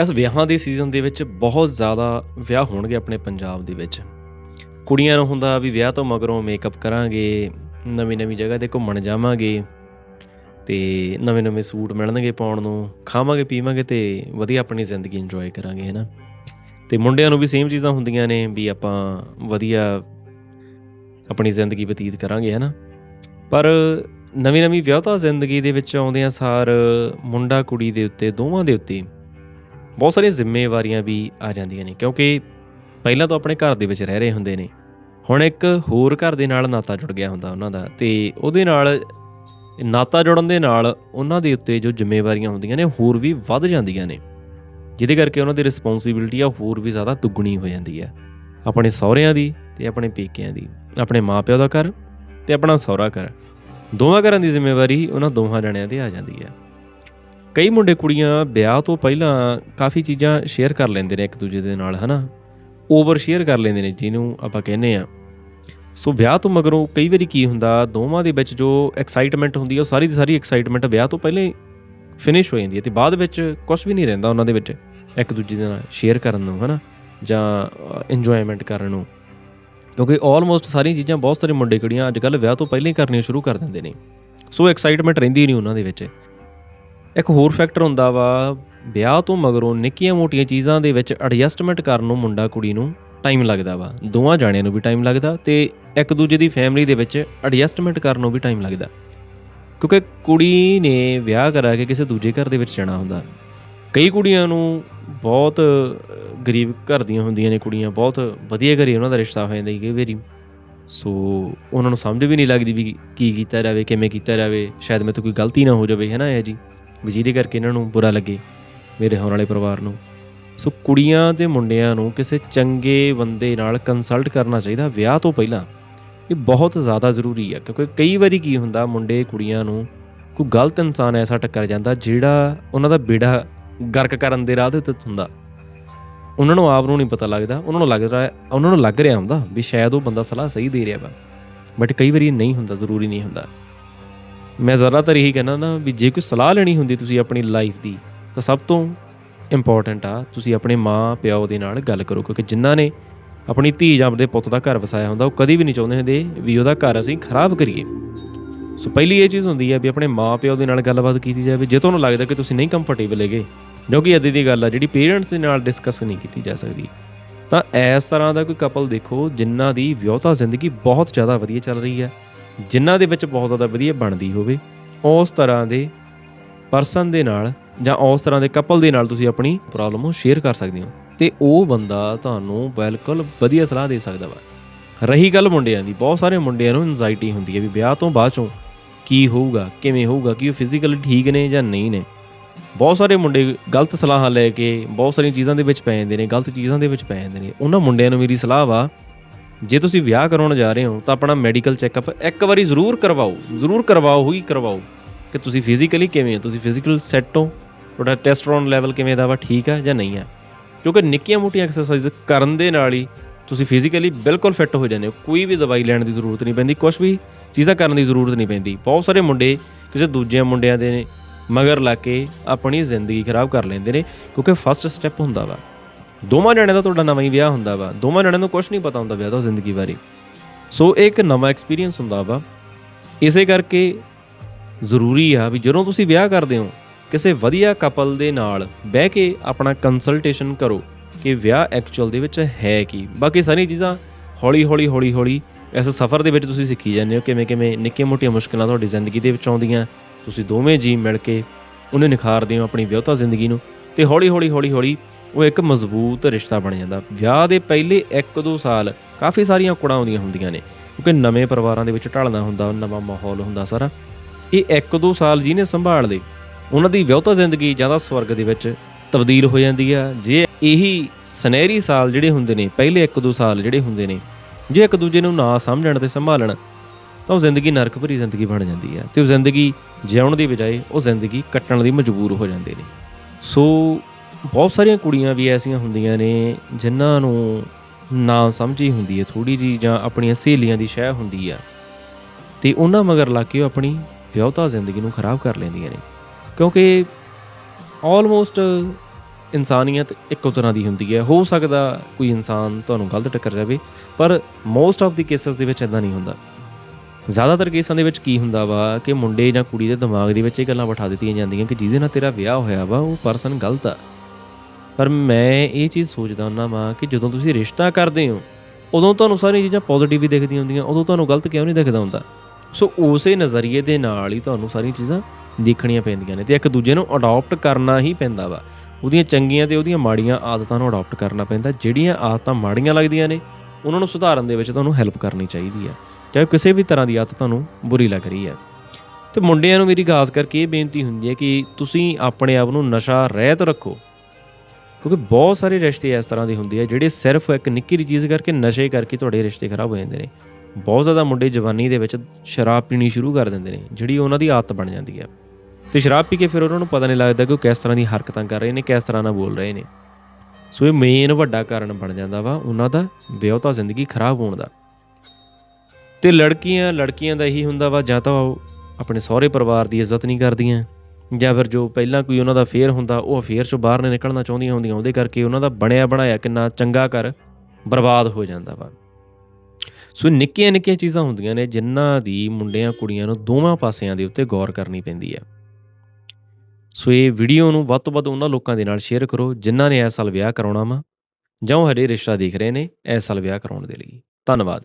ਇਸ ਵਿਆਹਾਂ ਦੇ ਸੀਜ਼ਨ ਦੇ ਵਿੱਚ ਬਹੁਤ ਜ਼ਿਆਦਾ ਵਿਆਹ ਹੋਣਗੇ ਆਪਣੇ ਪੰਜਾਬ ਦੇ ਵਿੱਚ। ਕੁੜੀਆਂ ਨੂੰ ਹੁੰਦਾ ਵੀ ਵਿਆਹ ਤੋਂ ਮਗਰੋਂ ਮੇਕਅਪ ਕਰਾਂਗੇ, ਨਵੀਂ ਨਵੀਂ ਜਗ੍ਹਾ ਤੇ ਘੁੰਮਣ ਜਾਵਾਂਗੇ ਤੇ ਨਵੇਂ ਨਵੇਂ ਸੂਟ ਮਿਲਣਗੇ ਪਾਉਣ ਨੂੰ, ਖਾਵਾਂਗੇ, ਪੀਵਾਂਗੇ ਤੇ ਵਧੀਆ ਆਪਣੀ ਜ਼ਿੰਦਗੀ ਇੰਜੋਏ ਕਰਾਂਗੇ ਹੈਨਾ ਤੇ ਮੁੰਡਿਆਂ ਨੂੰ ਵੀ ਸੇਮ ਚੀਜ਼ਾਂ ਹੁੰਦੀਆਂ ਨੇ ਵੀ ਆਪਾਂ ਵਧੀਆ ਆਪਣੀ ਜ਼ਿੰਦਗੀ ਬਤੀਤ ਕਰਾਂਗੇ ਹੈਨਾ ਪਰ ਨਵੀਂ ਨਵੀਂ ਵਿਆਹਤਾ ਜ਼ਿੰਦਗੀ ਦੇ ਵਿੱਚ ਆਉਂਦਿਆਂ ਸਾਰ ਮੁੰਡਾ ਕੁੜੀ ਦੇ ਉੱਤੇ, ਦੋਵਾਂ ਦੇ ਉੱਤੇ ਬਹੁਤ ਸਾਰੀਆਂ ਜ਼ਿੰਮੇਵਾਰੀਆਂ ਵੀ ਆ ਜਾਂਦੀਆਂ ਨੇ, ਕਿਉਂਕਿ ਪਹਿਲਾਂ ਤਾਂ ਆਪਣੇ ਘਰ ਦੇ ਵਿੱਚ ਰਹਿ ਰਹੇ ਹੁੰਦੇ ਨੇ। ਹੁਣ ਇੱਕ ਹੋਰ ਘਰ ਦੇ ਨਾਲ ਨਾਤਾ ਜੁੜ ਗਿਆ ਹੁੰਦਾ ਉਹਨਾਂ ਦਾ, ਤੇ ਉਹਦੇ ਨਾਲ, ਨਾਤਾ ਜੁੜਨ ਦੇ ਨਾਲ ਉਹਨਾਂ ਦੇ ਉੱਤੇ ਜੋ ਜ਼ਿੰਮੇਵਾਰੀਆਂ ਹੁੰਦੀਆਂ ਨੇ, ਹੋਰ ਵੀ ਵੱਧ ਜਾਂਦੀਆਂ ਨੇ। ਜਿਹਦੇ ਕਰਕੇ ਉਹਨਾਂ ਦੀ ਰਿਸਪੌਂਸਿਬਿਲਟੀ ਆ, ਹੋਰ ਵੀ ਜ਼ਿਆਦਾ ਦੁੱਗਣੀ ਹੋ ਜਾਂਦੀ ਹੈ ਆਪਣੇ ਸਹੁਰਿਆਂ ਦੀ ਤੇ ਆਪਣੇ ਪੇਕਿਆਂ ਦੀ, ਆਪਣੇ ਮਾਪਿਆਂ ਦਾ ਘਰ ਤੇ ਆਪਣਾ ਸਹੁਰਾ ਘਰ। ਦੋਵਾਂ ਘਰਾਂ ਦੀ ਜ਼ਿੰਮੇਵਾਰੀ ਉਹਨਾਂ ਦੋਹਾਂ ਜਣਿਆਂ ਤੇ ਆ ਜਾਂਦੀ ਹੈ ਕਈ ਮੁੰਡੇ ਕੁੜੀਆਂ ਵਿਆਹ ਤੋਂ ਪਹਿਲਾਂ ਕਾਫੀ ਚੀਜ਼ਾਂ ਸ਼ੇਅਰ ਕਰ ਲੈਂਦੇ ਨੇ ਇੱਕ ਦੂਜੇ ਦੇ ਨਾਲ, ਹਨਾ? ਓਵਰ ਸ਼ੇਅਰ ਕਰ ਲੈਂਦੇ ਨੇ, ਜਿਹਨੂੰ ਆਪਾਂ ਕਹਿੰਦੇ ਆ ਸੋ ਵਿਆਹ ਤੋਂ ਮਗਰੋਂ ਕਈ ਵਾਰੀ ਕੀ ਹੁੰਦਾ, ਦੋਵਾਂ ਦੇ ਵਿੱਚ ਜੋ ਐਕਸਾਈਟਮੈਂਟ ਹੁੰਦੀ ਹੈ ਉਹ ਸਾਰੀ ਦੀ ਸਾਰੀ ਐਕਸਾਈਟਮੈਂਟ ਵਿਆਹ ਤੋਂ ਪਹਿਲਾਂ ਹੀ ਫਿਨਿਸ਼ ਹੋ ਜਾਂਦੀ ਹੈ ਤੇ ਬਾਅਦ ਵਿੱਚ ਕੁਝ ਵੀ ਨਹੀਂ ਰਹਿੰਦਾ ਉਹਨਾਂ ਦੇ ਵਿੱਚ ਇੱਕ ਦੂਜੇ ਦੇ ਨਾਲ ਸ਼ੇਅਰ ਕਰਨ ਨੂੰ, ਹਨਾ? ਜਾਂ ਇੰਜੋਇਮੈਂਟ ਕਰਨ ਨੂੰ। ਕਿਉਂਕਿ ਆਲਮੋਸਟ ਸਾਰੀਆਂ ਚੀਜ਼ਾਂ ਬਹੁਤ ਸਾਰੇ ਮੁੰਡੇ ਕੁੜੀਆਂ ਅੱਜ ਕੱਲ੍ਹ ਵਿਆਹ ਤੋਂ ਪਹਿਲਾਂ ਹੀ ਕਰਨੀਆਂ ਸ਼ੁਰੂ ਕਰ ਦਿੰਦੇ ਨੇ। ਸੋ ਐਕਸਾਈਟਮੈਂਟ ਰਹਿੰਦੀ ਨਹੀਂ ਉਹਨਾਂ ਦੇ ਵਿੱਚ। ਇੱਕ ਹੋਰ ਫੈਕਟਰ ਹੁੰਦਾ ਵਾ, ਵਿਆਹ ਤੋਂ ਮਗਰੋਂ ਨਿੱਕੀਆਂ ਮੋਟੀਆਂ ਚੀਜ਼ਾਂ ਦੇ ਵਿੱਚ ਐਡਜਸਟਮੈਂਟ ਕਰਨ ਨੂੰ ਮੁੰਡਾ ਕੁੜੀ ਨੂੰ ਟਾਈਮ ਲੱਗਦਾ ਵਾ। ਦੋਵਾਂ ਜਾਣਿਆਂ ਨੂੰ ਵੀ ਟਾਈਮ ਲੱਗਦਾ ਤੇ ਇੱਕ ਦੂਜੇ ਦੀ ਫੈਮਿਲੀ ਦੇ ਵਿੱਚ ਐਡਜਸਟਮੈਂਟ ਕਰਨ ਨੂੰ ਵੀ ਟਾਈਮ ਲੱਗਦਾ। ਕਿਉਂਕਿ ਕੁੜੀ ਨੇ ਵਿਆਹ ਕਰਾ ਕੇ ਕਿਸੇ ਦੂਜੇ ਘਰ ਦੇ ਵਿੱਚ ਜਾਣਾ ਹੁੰਦਾ। ਕਈ ਕੁੜੀਆਂ ਨੂੰ ਬਹੁਤ ਗਰੀਬ ਘਰ ਦੀਆਂ ਹੁੰਦੀਆਂ ਨੇ ਕੁੜੀਆਂ, ਬਹੁਤ ਵਧੀਆ ਘਰੇ ਉਹਨਾਂ ਦਾ ਰਿਸ਼ਤਾ ਹੋ ਜਾਂਦਾ ਕਈ ਵਾਰੀ। ਸੋ ਉਹਨਾਂ ਨੂੰ ਸਮਝ ਵੀ ਨਹੀਂ ਲੱਗਦੀ ਵੀ ਕੀ ਕੀਤਾ ਜਾਵੇ, ਕਿਵੇਂ ਕੀਤਾ ਜਾਵੇ, ਸ਼ਾਇਦ ਮੇਰੇ ਤੋਂ ਕੋਈ ਗਲਤੀ ਨਾ ਹੋ ਜਾਵੇ, ਹੈ ਨਾ ਇਹ ਜੀ? ਵੀ ਜਿਹਦੇ ਕਰਕੇ ਇਹਨਾਂ ਨੂੰ ਬੁਰਾ ਲੱਗੇ ਮੇਰੇ ਹੋਣ ਵਾਲੇ ਪਰਿਵਾਰ ਨੂੰ। ਸੋ ਕੁੜੀਆਂ ਤੇ ਮੁੰਡਿਆਂ ਨੂੰ ਕਿਸੇ ਚੰਗੇ ਬੰਦੇ ਨਾਲ ਕੰਸਲਟ ਕਰਨਾ ਚਾਹੀਦਾ ਵਿਆਹ ਤੋਂ ਪਹਿਲਾਂ। ਇਹ ਬਹੁਤ ਜ਼ਿਆਦਾ ਜ਼ਰੂਰੀ ਆ, ਕਿਉਂਕਿ ਕਈ ਵਾਰੀ ਕੀ ਹੁੰਦਾ, ਮੁੰਡੇ ਕੁੜੀਆਂ ਨੂੰ ਕੋਈ ਗਲਤ ਇਨਸਾਨ ਐਸਾ ਟੱਕਰ ਜਾਂਦਾ ਜਿਹੜਾ ਉਹਨਾਂ ਦਾ ਬੇੜਾ ਗਰਕ ਕਰਨ ਦੇ ਰਾਹ ਦੇ ਉੱਤੇ ਹੁੰਦਾ। ਉਹਨਾਂ ਨੂੰ ਆਪ ਨੂੰ ਨਹੀਂ ਪਤਾ ਲੱਗਦਾ, ਉਹਨਾਂ ਨੂੰ ਲੱਗ ਰਿਹਾ, ਉਹਨਾਂ ਨੂੰ ਲੱਗ ਰਿਹਾ ਹੁੰਦਾ ਵੀ ਸ਼ਾਇਦ ਉਹ ਬੰਦਾ ਸਲਾਹ ਸਹੀ ਦੇ ਰਿਹਾ ਵਾ। ਬਟ ਕਈ ਵਾਰੀ ਨਹੀਂ ਹੁੰਦਾ, ਜ਼ਰੂਰੀ ਨਹੀਂ ਹੁੰਦਾ। ਮੈਂ ਜ਼ਿਆਦਾਤਰ ਇਹੀ ਕਹਿੰਦਾ ਨਾ ਵੀ ਜੇ ਕੋਈ ਸਲਾਹ ਲੈਣੀ ਹੁੰਦੀ ਤੁਸੀਂ ਆਪਣੀ ਲਾਈਫ ਦੀ, ਤਾਂ ਸਭ ਤੋਂ ਇੰਪੋਰਟੈਂਟ ਆ ਤੁਸੀਂ ਆਪਣੇ ਮਾਂ ਪਿਓ ਦੇ ਨਾਲ ਗੱਲ ਕਰੋ, ਕਿਉਂਕਿ ਜਿਨ੍ਹਾਂ ਨੇ ਆਪਣੀ ਧੀ ਜਾਂ ਆਪਣੇ ਪੁੱਤ ਦਾ ਘਰ ਵਸਾਇਆ ਹੁੰਦਾ, ਉਹ ਕਦੀ ਵੀ ਨਹੀਂ ਚਾਹੁੰਦੇ ਹੁੰਦੇ ਵੀ ਉਹਦਾ ਘਰ ਅਸੀਂ ਖਰਾਬ ਕਰੀਏ। ਸੋ ਪਹਿਲੀ ਇਹ ਚੀਜ਼ ਹੁੰਦੀ ਹੈ ਵੀ ਆਪਣੇ ਮਾਂ ਪਿਓ ਦੇ ਨਾਲ ਗੱਲਬਾਤ ਕੀਤੀ ਜਾਵੇ, ਜੇ ਤੁਹਾਨੂੰ ਲੱਗਦਾ ਕਿ ਤੁਸੀਂ ਨਹੀਂ ਕੰਫਰਟੇਬਲ ਹੈਗੇ ਜੋ ਕਿ ਅੱਦੀ ਦੀ ਗੱਲ ਆ ਜਿਹੜੀ ਪੇਰੈਂਟਸ ਦੇ ਨਾਲ ਡਿਸਕਸ ਨਹੀਂ ਕੀਤੀ ਜਾ ਸਕਦੀ, ਤਾਂ ਇਸ ਤਰ੍ਹਾਂ ਦਾ ਕੋਈ ਕਪਲ ਦੇਖੋ, ਜਿਨ੍ਹਾਂ ਦੀ ਵਿਆਹਤਾ ਜ਼ਿੰਦਗੀ ਬਹੁਤ ਜ਼ਿਆਦਾ ਵਧੀਆ ਚੱਲ ਰਹੀ ਹੈ ਜਿਨ੍ਹਾਂ ਦੇ ਵਿੱਚ ਬਹੁਤ ਜ਼ਿਆਦਾ ਵਧੀਆ ਬਣਦੀ ਹੋਵੇ, ਉਸ ਤਰ੍ਹਾਂ ਦੇ ਪਰਸਨ ਦੇ ਨਾਲ ਜਾਂ ਉਸ ਤਰ੍ਹਾਂ ਦੇ ਕਪਲ ਦੇ ਨਾਲ ਤੁਸੀਂ ਆਪਣੀ ਪ੍ਰੋਬਲਮ ਨੂੰ ਸ਼ੇਅਰ ਕਰ ਸਕਦੇ ਹੋ। ਤੇ ਉਹ ਬੰਦਾ ਤੁਹਾਨੂੰ ਬਿਲਕੁਲ ਵਧੀਆ ਸਲਾਹ ਦੇ ਸਕਦਾ ਵਾ। ਰਹੀ ਗੱਲ ਮੁੰਡਿਆਂ ਦੀ, ਬਹੁਤ ਸਾਰੇ ਮੁੰਡਿਆਂ ਨੂੰ ਐਂਜ਼ਾਈਟੀ ਹੁੰਦੀ ਹੈ ਵੀ ਵਿਆਹ ਤੋਂ ਬਾਅਦ ਚੋਂ ਕੀ ਹੋਊਗਾ, ਕਿਵੇਂ ਹੋਊਗਾ, ਕਿ ਉਹ ਫਿਜ਼ੀਕਲੀ ਠੀਕ ਨੇ ਜਾਂ ਨਹੀਂ ਨੇ। ਬਹੁਤ ਸਾਰੇ ਮੁੰਡੇ ਗਲਤ ਸਲਾਹਾਂ ਲੈ ਕੇ, ਬਹੁਤ ਸਾਰੀਆਂ ਚੀਜ਼ਾਂ ਦੇ ਵਿੱਚ ਪੈ ਜਾਂਦੇ ਨੇ, ਗਲਤ ਚੀਜ਼ਾਂ ਦੇ ਵਿੱਚ ਪੈ ਜਾਂਦੇ ਨੇ। ਉਹਨਾਂ ਮੁੰਡਿਆਂ ਨੂੰ ਮੇਰੀ ਸਲਾਹ ਵਾ ਜੇ ਤੁਸੀਂ ਵਿਆਹ ਕਰਾਉਣ ਜਾ ਰਹੇ ਹੋ, ਤਾਂ ਆਪਣਾ ਮੈਡੀਕਲ ਚੈੱਕਅਪ ਇੱਕ ਵਾਰੀ ਜ਼ਰੂਰ ਕਰਵਾਓ ਜ਼ਰੂਰ ਕਰਵਾਓ, ਹੀ ਕਰਵਾਓ ਕਿ ਤੁਸੀਂ ਫਿਜ਼ੀਕਲੀ ਕਿਵੇਂ ਹੋ, ਤੁਸੀਂ ਫਿਜ਼ੀਕਲ ਸੈੱਟ ਹੋ, ਤੁਹਾਡਾ ਟੈਸਟੋਸਟੇਰੋਨ ਲੈਵਲ ਕਿਵੇਂ ਦਾ ਵਾ, ਠੀਕ ਹੈ ਜਾਂ ਨਹੀਂ ਹੈ ਕਿਉਂਕਿ ਨਿੱਕੀਆਂ ਮੋਟੀਆਂ ਐਕਸਰਸਾਈਜ਼ ਕਰਨ ਦੇ ਨਾਲ ਹੀ ਤੁਸੀਂ ਫਿਜ਼ੀਕਲੀ ਬਿਲਕੁਲ ਫਿੱਟ ਹੋ ਜਾਂਦੇ ਹੋ, ਕੋਈ ਵੀ ਦਵਾਈ ਲੈਣ ਦੀ ਜ਼ਰੂਰਤ ਨਹੀਂ ਪੈਂਦੀ ਕੁਝ ਵੀ ਚੀਜ਼ਾਂ ਕਰਨ ਦੀ ਜ਼ਰੂਰਤ ਨਹੀਂ ਪੈਂਦੀ। ਬਹੁਤ ਸਾਰੇ ਮੁੰਡੇ ਕਿਸੇ ਦੂਜਿਆਂ ਮੁੰਡਿਆਂ ਦੇ ਮਗਰ ਲਾ ਕੇ ਆਪਣੀ ਜ਼ਿੰਦਗੀ ਖਰਾਬ ਕਰ ਲੈਂਦੇ ਨੇ, ਕਿਉਂਕਿ ਫਸਟ ਸਟੈਪ ਹੁੰਦਾ ਵਾ। ਦੋਵਾਂ ਜਣਿਆਂ ਦਾ ਤੁਹਾਡਾ ਨਵਾਂ ਹੀ ਵਿਆਹ ਹੁੰਦਾ ਵਾ। ਦੋਵਾਂ ਜਣਿਆਂ ਨੂੰ ਕੁਝ ਨਹੀਂ ਪਤਾ ਹੁੰਦਾ ਵਿਆਹ ਦਾ ਜ਼ਿੰਦਗੀ ਬਾਰੇ। ਸੋ ਇਹ ਇੱਕ ਨਵਾਂ ਐਕਸਪੀਰੀਅੰਸ ਹੁੰਦਾ ਵਾ। ਇਸੇ ਕਰਕੇ ਜ਼ਰੂਰੀ ਆ ਵੀ ਜਦੋਂ ਤੁਸੀਂ ਵਿਆਹ ਕਰਦੇ ਹੋ, ਕਿਸੇ ਵਧੀਆ ਕਪਲ ਦੇ ਨਾਲ ਬਹਿ ਕੇ ਆਪਣਾ ਕੰਸਲਟੇਸ਼ਨ ਕਰੋ ਕਿ ਵਿਆਹ ਐਕਚੁਅਲ ਦੇ ਵਿੱਚ ਹੈ ਕੀ। ਬਾਕੀ ਸਾਰੀਆਂ ਚੀਜ਼ਾਂ ਹੌਲੀ ਹੌਲੀ ਹੌਲੀ ਹੌਲੀ ਇਸ ਸਫ਼ਰ ਦੇ ਵਿੱਚ ਤੁਸੀਂ ਸਿੱਖੀ ਜਾਂਦੇ ਹੋ। ਕਿਵੇਂ ਕਿਵੇਂ ਨਿੱਕੀਆਂ ਮੋਟੀਆਂ ਮੁਸ਼ਕਲਾਂ ਤੁਹਾਡੀ ਜ਼ਿੰਦਗੀ ਦੇ ਵਿੱਚ ਆਉਂਦੀਆਂ। ਤੁਸੀਂ ਦੋਵੇਂ ਜੀ ਮਿਲ ਕੇ ਉਹਨੇ ਨਿਖਾਰਦੇ ਹੋ ਆਪਣੀ ਵਿਆਹਤਾ ਜ਼ਿੰਦਗੀ ਨੂੰ। ਤੇ ਹੌਲੀ ਹੌਲੀ ਹੌਲੀ ਹੌਲੀ ਉਹ ਇੱਕ ਮਜ਼ਬੂਤ ਰਿਸ਼ਤਾ ਬਣ ਜਾਂਦਾ। ਵਿਆਹ ਦੇ ਪਹਿਲੇ 1-2 ਸਾਲ ਕਾਫੀ ਸਾਰੀਆਂ ਕੁੜਾਂ ਆਉਂਦੀਆਂ ਹੁੰਦੀਆਂ ਨੇ, ਕਿਉਂਕਿ ਨਵੇਂ ਪਰਿਵਾਰਾਂ ਦੇ ਵਿੱਚ ਢਲਣਾ ਹੁੰਦਾ, ਨਵਾਂ ਮਾਹੌਲ ਹੁੰਦਾ ਸਾਰਾ। ਇਹ 1-2 ਸਾਲ ਜਿਹਨੇ ਸੰਭਾਲ ਲਏ, ਉਹਨਾਂ ਦੀ ਵਿਆਹਤਾ ਜ਼ਿੰਦਗੀ ਜ਼ਿਆਦਾ ਸਵਰਗ ਦੇ ਵਿੱਚ ਤਬਦੀਲ ਹੋ ਜਾਂਦੀ ਆ। ਜੇ ਇਹੀ ਸੁਨਹਿਰੀ ਸਾਲ ਜਿਹੜੇ ਹੁੰਦੇ ਨੇ, ਪਹਿਲੇ 1-2 ਸਾਲ ਜਿਹੜੇ ਹੁੰਦੇ ਨੇ, ਜੇ ਇੱਕ ਦੂਜੇ ਨੂੰ ਨਾ ਸਮਝਣ ਤੇ ਸੰਭਾਲਣ, ਤਾਂ ਉਹ ਜ਼ਿੰਦਗੀ ਨਰਕ ਭਰੀ ਜ਼ਿੰਦਗੀ ਬਣ ਜਾਂਦੀ ਹੈ ਤੇ ਉਹ ਜ਼ਿੰਦਗੀ ਜਿਉਣ ਦੀ ਬਜਾਏ ਉਹ ਜ਼ਿੰਦਗੀ ਕੱਟਣ ਲਈ ਮਜਬੂਰ ਹੋ ਜਾਂਦੇ ਨੇ। ਸੋ ਬਹੁਤ ਸਾਰੀਆਂ ਕੁੜੀਆਂ ਵੀ ਐਸੀਆਂ ਹੁੰਦੀਆਂ ਨੇ ਜਿਨ੍ਹਾਂ ਨੂੰ ਨਾ ਸਮਝੀ ਹੁੰਦੀ ਹੈ ਥੋੜੀ ਜੀ ਜਾਂ ਆਪਣੀਆਂ ਸਹੇਲੀਆਂ ਦੀ ਸ਼ਹਿ ਹੁੰਦੀ ਆ। ਤੇ ਉਹਨਾਂ ਮਗਰ ਲੱਗ ਕੇ ਉਹ ਆਪਣੀ ਵਿਆਹਤਾ ਜ਼ਿੰਦਗੀ ਨੂੰ ਖਰਾਬ ਕਰ ਲੈਂਦੀਆਂ ਨੇ। ਕਿਉਂਕਿ ਆਲਮੋਸਟ ਇਨਸਾਨੀਅਤ ਇੱਕੋ ਤਰ੍ਹਾਂ ਦੀ ਹੁੰਦੀ ਹੈ। ਹੋ ਸਕਦਾ ਕੋਈ ਇਨਸਾਨ ਤੁਹਾਨੂੰ ਗਲਤ ਟੱਕਰ ਜਾਵੇ, ਪਰ ਮੋਸਟ ਆਫ ਦੀ ਕੇਸਸ ਦੇ ਵਿੱਚ ਇਦਾਂ ਨਹੀਂ ਹੁੰਦਾ। ਜ਼ਿਆਦਾਤਰ ਕੇਸਾਂ ਦੇ ਵਿੱਚ ਕੀ ਹੁੰਦਾ ਵਾ ਕਿ ਮੁੰਡੇ ਜਾਂ ਕੁੜੀ ਦੇ ਦਿਮਾਗ ਦੇ ਵਿੱਚ ਇਹ ਗੱਲਾਂ ਬਿਠਾ ਦਿੱਤੀਆਂ ਜਾਂਦੀਆਂ ਕਿ ਜਿਹਦੇ ਨਾਲ ਤੇਰਾ ਵਿਆਹ ਹੋਇਆ ਵਾ, ਉਹ ਪਰਸਨ ਗਲਤ ਆ। ਪਰ ਮੈਂ ਇਹ ਚੀਜ਼ ਸੋਚਦਾ ਹੁੰਦਾ ਵਾਂ ਕਿ ਜਦੋਂ ਤੁਸੀਂ ਰਿਸ਼ਤਾ ਕਰਦੇ ਹੋ, ਉਦੋਂ ਤੁਹਾਨੂੰ ਸਾਰੀਆਂ ਚੀਜ਼ਾਂ ਪੋਜ਼ਿਟਿਵ ਹੀ ਦਿਖਦੀਆਂ ਹੁੰਦੀਆਂ, ਉਦੋਂ ਤੁਹਾਨੂੰ ਗਲਤ ਕਿਉਂ ਨਹੀਂ ਦਿਖਦਾ ਹੁੰਦਾ? ਸੋ ਉਸੇ ਨਜ਼ਰੀਏ ਦੇ ਨਾਲ ਹੀ ਤੁਹਾਨੂੰ ਸਾਰੀਆਂ ਚੀਜ਼ਾਂ ਦੇਖਣੀਆਂ ਪੈਂਦੀਆਂ ਨੇ ਤੇ ਇੱਕ ਦੂਜੇ ਨੂੰ ਅਡਾਪਟ ਕਰਨਾ ਹੀ ਪੈਂਦਾ ਵਾ। ਉਹਦੀਆਂ ਚੰਗੀਆਂ ਤੇ ਉਹਦੀਆਂ ਮਾੜੀਆਂ ਆਦਤਾਂ ਨੂੰ ਅਡਾਪਟ ਕਰਨਾ ਪੈਂਦਾ, ਜਿਹੜੀਆਂ ਆਦਤਾਂ ਮਾੜੀਆਂ ਲੱਗਦੀਆਂ ਨੇ, ਉਹਨਾਂ ਨੂੰ ਸੁਧਾਰਨ ਦੇ ਵਿੱਚ ਤੁਹਾਨੂੰ ਹੈਲਪ ਕਰਨੀ ਚਾਹੀਦੀ ਆ। ਚਾਹੇ ਕਿਸੇ ਵੀ ਤਰ੍ਹਾਂ ਦੀ ਆਦਤ ਤੁਹਾਨੂੰ ਬੁਰੀ ਲੱਗ ਰਹੀ ਹੈ ਤੇ ਮੁੰਡਿਆਂ ਨੂੰ ਮੇਰੀ ਖਾਸ ਕਰਕੇ ਇਹ ਬੇਨਤੀ ਹੁੰਦੀ ਹੈ ਕਿ ਤੁਸੀਂ ਆਪਣੇ ਆਪ ਨੂੰ ਨਸ਼ਾ ਰਹਿਤ ਰੱਖੋ। ਕਿਉਂਕਿ ਬਹੁਤ ਸਾਰੇ ਰਿਸ਼ਤੇ ਇਸ ਤਰ੍ਹਾਂ ਦੇ ਹੁੰਦੇ ਆ ਜਿਹੜੇ ਸਿਰਫ ਇੱਕ ਨਿੱਕੀ ਜਿਹੀ ਚੀਜ਼ ਕਰਕੇ ਨਸ਼ੇ ਕਰਕੇ ਤੁਹਾਡੇ ਰਿਸ਼ਤੇ ਖਰਾਬ ਹੋ ਜਾਂਦੇ ਨੇ। ਬਹੁਤ ਜ਼ਿਆਦਾ ਮੁੰਡੇ ਜਵਾਨੀ ਦੇ ਵਿੱਚ ਸ਼ਰਾਬ ਪੀਣੀ ਸ਼ੁਰੂ ਕਰ ਦਿੰਦੇ ਨੇ, ਜਿਹੜੀ ਉਹਨਾਂ ਦੀ ਆਦਤ ਬਣ ਜਾਂਦੀ ਹੈ ਤੇ ਸ਼ਰਾਬ ਪੀ ਕੇ ਫਿਰ ਉਹਨਾਂ ਨੂੰ ਪਤਾ ਨਹੀਂ ਲੱਗਦਾ ਕਿ ਉਹ ਕਿਸ ਤਰ੍ਹਾਂ ਦੀ ਹਰਕਤਾਂ ਕਰ ਰਹੇ ਨੇ, ਕਿਸ ਤਰ੍ਹਾਂ ਨਾਲ ਬੋਲ ਰਹੇ ਨੇ। ਸੋ ਇਹ ਮੇਨ ਵੱਡਾ ਕਾਰਨ ਬਣ ਜਾਂਦਾ ਵਾ ਉਹਨਾਂ ਦਾ ਵਿਆਹਤਾ ਜ਼ਿੰਦਗੀ ਖਰਾਬ ਹੋਣ ਦਾ। ਤੇ ਲੜਕੀਆਂ ਲੜਕੀਆਂ ਦਾ ਇਹੀ ਹੁੰਦਾ ਵਾ ਜਾਂ ਤਾਂ ਉਹ ਆਪਣੇ ਸਹੁਰੇ ਪਰਿਵਾਰ ਦੀ ਇੱਜ਼ਤ ਨਹੀਂ ਕਰਦੀਆਂ ਜਾਂ ਫਿਰ ਜੋ ਪਹਿਲਾਂ ਕੋਈ ਉਹਨਾਂ ਦਾ ਫੇਅਰ ਹੁੰਦਾ, ਉਹ ਅਫੇਅਰ ਚੋਂ ਬਾਹਰ ਨਹੀਂ ਨਿਕਲਣਾ ਚਾਹੁੰਦੀਆਂ ਹੁੰਦੀਆਂ। ਉਹਦੇ ਕਰਕੇ ਉਹਨਾਂ ਦਾ ਬਣਿਆ ਬਣਾਇਆ ਕਿੰਨਾ ਚੰਗਾ ਘਰ ਬਰਬਾਦ ਹੋ ਜਾਂਦਾ ਵਾ। ਸੋ ਨਿੱਕੀਆਂ ਨਿੱਕੀਆਂ ਚੀਜ਼ਾਂ ਹੁੰਦੀਆਂ ਨੇ, ਜਿਨ੍ਹਾਂ ਦੀ ਮੁੰਡਿਆਂ ਕੁੜੀਆਂ ਨੂੰ ਦੋਵਾਂ ਪਾਸਿਆਂ ਦੇ ਉੱਤੇ ਗੌਰ ਕਰਨੀ ਪੈਂਦੀ ਹੈ ਸੋ ਇਹ ਵੀਡੀਓ ਨੂੰ ਵੱਧ ਤੋਂ ਵੱਧ ਉਹਨਾਂ ਲੋਕਾਂ ਦੇ ਨਾਲ ਸ਼ੇਅਰ ਕਰੋ, ਜਿਨ੍ਹਾਂ ਨੇ ਇਸ ਸਾਲ ਵਿਆਹ ਕਰਾਉਣਾ ਵਾ, ਜਾਂ ਉਹ ਹਰੇ ਰਿਸ਼ਤਾ ਦੇਖ ਰਹੇ ਨੇ ਇਸ ਸਾਲ ਵਿਆਹ ਕਰਾਉਣ ਦੇ ਲਈ। ਧੰਨਵਾਦ।